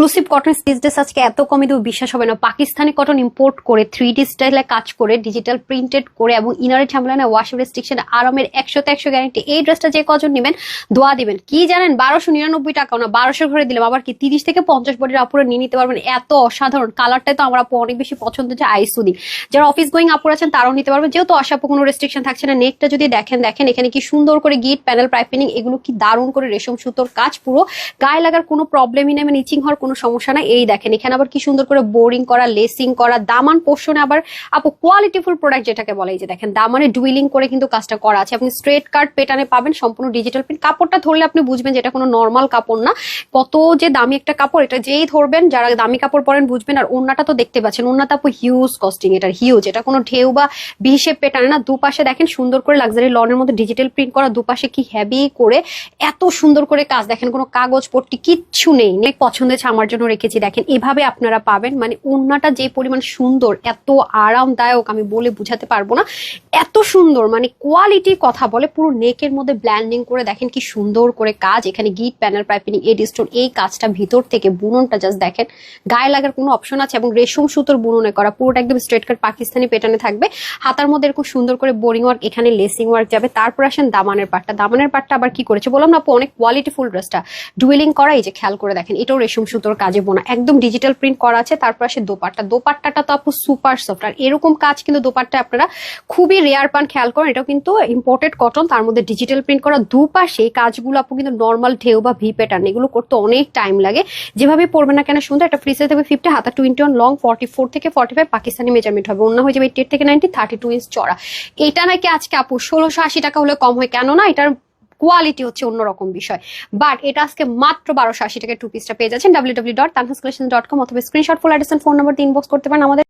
Exclusive cotton স্টিচডেস আজকে এত কমে দেবো, বিশ্বাস হবে না। পাকিস্তানি কটন ইম্পোর্ট করে থ্রি ডি স্টাইলে কাজ করে ডিজিটাল প্রিন্টেড করে এবং ইনারে ঝামেলা না ওয়াশ রেস্ট্রিকশন আরামের একশোতে একশো গ্যারান্টি এই ড্রেসটা যে কজন নেবেন, দোয়া দিবেন। কি জানেন, বারোশো নিরানব্বই টাকা, না বারোশো ঘরে দিলাম, আবার কি, তিরিশ থেকে পঞ্চাশ বডির আপুরে নিয়ে নিতে পারবেন। এত অসাধারণ। কালারটাই তো আমার অনেক বেশি পছন্দ যে আইসুদি। যারা অফিস গোয়িং আপুর আছেন, তারাও নিতে পারবেন। যেহেতু আশাপু কোনো রেস্ট্রিকশন থাকছে না নেকটা যদি দেখেন দেখেন, এখানে কি সুন্দর করে গিট প্যানেল পাইপিনিং এগুলো কি দারুণ করে রেশম সুতোর কাজ, পুরো গায়ে লাগার কোনো প্রবলেমই নেই মানে ইচিং হওয়ার কোনো সমস্যা নাই। এই দেখেন, এখানে আবার কি সুন্দর করে বোরিং করা লেসিং করা, দামান পোর্শনে আবার আপু কোয়ালিটিফুল প্রোডাক্ট যেটাকে বলে যে দেখেন, দামানে ডুইলিং করে কিন্তু কাজটা করা আছে। আপনি স্ট্রেট কাট পেটানে পাবেন, সম্পূর্ণ ডিজিটাল প্রিন্ট কাপড়টা ধরলে আপনি বুঝবেন যে এটা কোনো নর্মাল কাপড় না। কত যে দামি একটা কাপড়, এটা যেই ধরবেন, যারা দামি কাপড় পরেন বুঝবেন। আর ওন্নাটা তো দেখতে পাচ্ছেন ওন্নাটা আপু হিউজ কস্টিং এটার হিউজ এটা কোনো ঢেউ বা শেপ পেটানে না। দুপাশে দেখেন সুন্দর করে লাক্সারি লনের মধ্যে ডিজিটাল প্রিন্ট করা, দুপাশে কি হেভি করে এত সুন্দর করে কাজ। দেখেন কোনো কাগজ পট্টি কিচ্ছু নেই। পছন্দ হয়েছে আমার জন্য রেখেছি। দেখেন, এভাবে আপনারা পাবেন। মানে ওড়নাটা যে পরিমাণ সুন্দর, এত আরামদায়ক, আমি বলে বুঝাতে পারব না। এত সুন্দর মানে কোয়ালিটি কথা বলে, পুরো নেকের মধ্যে ব্ল্যান্ডিং করে দেখেন কি সুন্দর করে কাজ। এখানে গিট প্যানেল পাইপিনিং এড স্টোন এই কাজটা ভিতর থেকে বুননটা জাস্ট দেখেন। গায়ে লাগার কোনো অপশন আছে এবং রেশম সুতোর বুননে করা, পুরোটা একদম স্ট্রেট কাট পাকিস্তানি পেটানে থাকবে। হাতার মধ্যে এরকম সুন্দর করে বোরিং ওয়ার্ক এখানে লেসিং ওয়ার্ক যাবে। তারপর আসেন দামানের পাটটা। দামানের পাটটা আবার কি করেছে? বললাম না অনেক কোয়ালিটিফুল ড্রেসটা ডুয়েলিং করাই যে খেয়াল করে দেখেন, এটাও রেশম সুতোর কাজে বোনা। একদম ডিজিটাল প্রিন্ট করা আছে, তারপর আসে দোপাট্টা। দোপাট্টাটা তো আপু সুপার সফট আর এরকম কাজ কিন্তু দোপাট্টা আপনারা খুবই রেয়ার পান, খেয়াল করেন, এটাও কিন্তু ইম্পোর্টেড কটন তার মধ্যে ডিজিটাল প্রিন্ট করা দুপাশে এই কাজগুলো আপু কিন্তু নর্মাল ঢেউ বা ভি প্যাটার্ন এগুলো করতে অনেক টাইম লাগে। যেভাবে পড়বে না কেন, সুন্দর একটা ফ্রি সাইজ থাকবে ফিফটি হাতা twenty one long forty four থেকে ফর্টি ফাইভ পাকিস্তানি মেজারমেন্ট হবে। অন্য হয়ে যাবে এইটি থেকে নাইনটি থার্টি টু ইঞ্চ চড়া। এটা নাকি আজকে আপু ষোলোশো আশি টাকা হলে কম হয়? কেন না এটার কোয়ালিটি হচ্ছে অন্যরকম বিষয়। বাট এটা আজকে মাত্র বারোশো আশি টাকা টু পিসটা পেয়ে যাচ্ছেন। W W dot dot com অথবা screenshot full address phone number inbox করতে পারেন আমাদের।